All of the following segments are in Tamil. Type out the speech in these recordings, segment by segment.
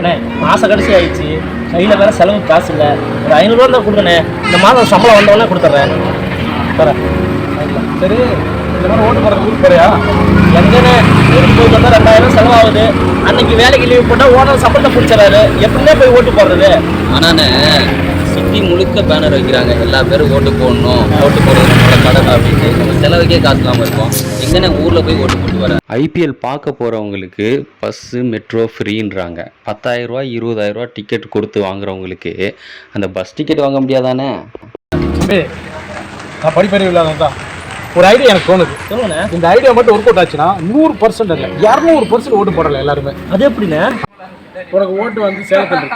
அண்ணே மாதம் கடைசி ஆயிடுச்சு. கையில் வேற செலவு காசு இல்லை. ஒரு ஐநூறுரூவா தான் கொடுங்கண்ணே இந்த மாதம் சம்பளம் வந்தவொடனே கொடுத்துட்றேன். தரேன். சரி இந்த மாதிரி ஓட்டு போடுறது ஊருக்கு போறியா? எங்கண்ணே? ஊருக்கு போயிட்டு வந்தால் ரெண்டாயிரம் செலவாகுது. அன்னைக்கு வேலைக்கு லீவ் போட்டால் ஓனர் சம்பளத்தை பிடிச்சிடறாரு. எப்படின்னே போய் ஓட்டு போடுறது? ஆனாண்ணே சிட்டி முழுக்க பேனர் வைக்கிறாங்க. எல்லா பேரும் ஓட்டு போடணும் ஓட்டு போடுறது நம்மளோட கடமை அப்படின்னு நம்ம செலவுக்கே காசு இல்லாமல் இருக்கோம் எங்கண்ணே ஊரில் போய் ஓட்டு போட்டு வர. ஐபிஎல் பார்க்க போகிறவங்களுக்கு பஸ்ஸு மெட்ரோ ஃப்ரீன்றாங்க பத்தாயிரரூவா இருபதாயிரரூவா டிக்கெட் கொடுத்து வாங்குறவங்களுக்கு அந்த பஸ் டிக்கெட் வாங்க முடியாதானே? நான் படிப்பறிவு இல்லாதவன் தான். ஒரு ஐடியா எனக்கு தோணுது. சொல்லுங்கண்ணே இந்த ஐடியா மட்டும் ஒர்க் அவுட் ஆச்சுன்னா நூறு பர்சன்ட் இல்லை இரநூறு பர்சன்ட் ஓட்டு போடல எல்லாருமே. அது எப்படிண்ணே? உனக்கு ஓட்டு வந்து சேலத்தில்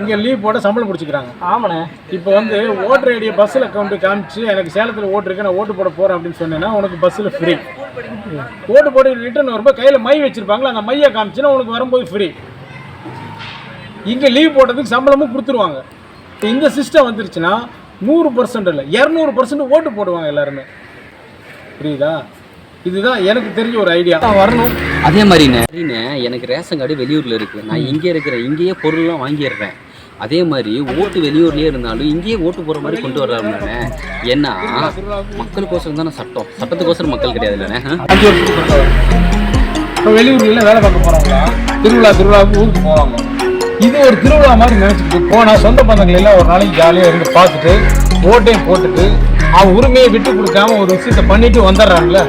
இங்கே லீவ் போட சம்பளம் பிடிச்சிக்கிறாங்க. ஆமாண்ணே. இப்போ வந்து ஓட்டர் ஐடியா பஸ்ஸில் அக்கௌண்ட் காமிச்சு எனக்கு சேலத்தில் ஓட்டு இருக்கு நான் ஓட்டு போட போகிறேன் அப்படின்னு சொன்னேன்னா உனக்கு பஸ்ஸில் ஃப்ரீ ஓட்டு போட்டு ரிட்டர்ன் வரும்போது கையில் மை வச்சிருப்பாங்களா அந்த மையை காமிச்சுன்னா உனக்கு வரும்போது ஃப்ரீ இங்கே லீவ் போட்டதுக்கு சம்பளமும் கொடுத்துருவாங்க. இந்த சிஸ்டம் வந்துருச்சுன்னா நூறு பர்சன்ட் இல்லை இரநூறு பர்சன்ட் ஓட்டு போடுவாங்க எல்லாருமே. புரியுதா? இதுதான் எனக்கு தெரிஞ்ச ஒரு ஐடியா வரணும். அதே மாதிரிண்ணே எனக்கு ரேஷன் கார்டு வெளியூரில் இருக்குது நான் இங்கே இருக்கிற இங்கேயே பொருள்லாம் வாங்கிடுறேன். அதே மாதிரி ஓட்டு வெளியூர்லேயே இருந்தாலும் இங்கேயே ஓட்டு போகிற மாதிரி கொண்டு வர்றாருண்ணே ஏன்னா மக்களுக்கோசரம் தானே சட்டம். சட்டத்துக்கோசரம் மக்கள் கிடையாது இல்லைண்ணே. இப்போ வெளியூர்ல வேலை பார்க்க போறவங்களா திருவிழா திருவிழாவுக்கு ஊருக்கு போவாங்க. இது ஒரு திருவிழா மாதிரி நினைச்சிட்டு போனா சொந்த பந்தங்கள் எல்லாம் ஒரு நாளைக்கு ஜாலியாக இருந்து பார்த்துட்டு ஓட்டையும் போட்டுட்டு அவன் உரிமையை விட்டு கொடுக்காம ஒரு விஷயத்த பண்ணிட்டு வந்துடுறாங்கல்ல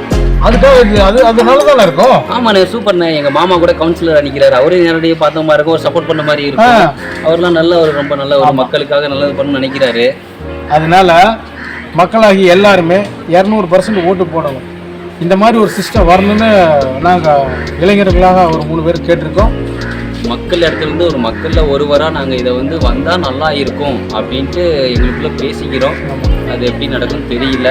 அதுக்காக அது அது நல்லதானே இருக்கும்? ஆமாண்ணே சூப்பர்ண்ணே. எங்கள் மாமா கூட கவுன்சிலர் நிற்கிறாரு அவரே நேரடியாக பார்த்த மாதிரி இருக்கும். ஒரு சப்போர்ட் பண்ண மாதிரி இருக்கும். அவர்லாம் நல்ல ஒரு ரொம்ப நல்ல ஒரு மக்களுக்காக நல்லது பண்ணணும்னு நினைக்கிறாரு. அதனால மக்களாகி எல்லாருமே இரநூறு பர்சன்ட் ஓட்டு போடணும். இந்த மாதிரி ஒரு சிஸ்டம் வரணும்னு நாங்கள் இளைஞர்களாக ஒரு மூணு பேர் கேட்டிருக்கோம். மக்கள் இடத்துல இருந்து ஒரு மக்களில் ஒருவராக நாங்கள் இதை வந்து வந்தால் நல்லா இருக்கும் அப்படின்ட்டு எங்களுக்குள்ள பேசிக்கிறோம். அது எப்படி நடக்கும்னு தெரியல.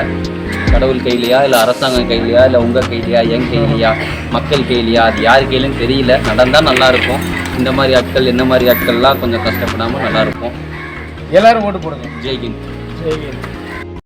கடவுள் கையிலையா இல்லை அரசாங்கம் கையிலையா இல்லை உங்கள் கையிலையா என் கையிலையா மக்கள் கையிலையா அது யார் கையிலும் தெரியல. நடந்தால் நல்லா இருக்கும். இந்த மாதிரி ஆட்கள் என்ன மாதிரி ஆட்கள்லாம் கொஞ்சம் கஷ்டப்படாமல் நல்லா இருக்கும். எல்லாரும் ஓட்டு போடுங்க. ஜெய்கின் சரி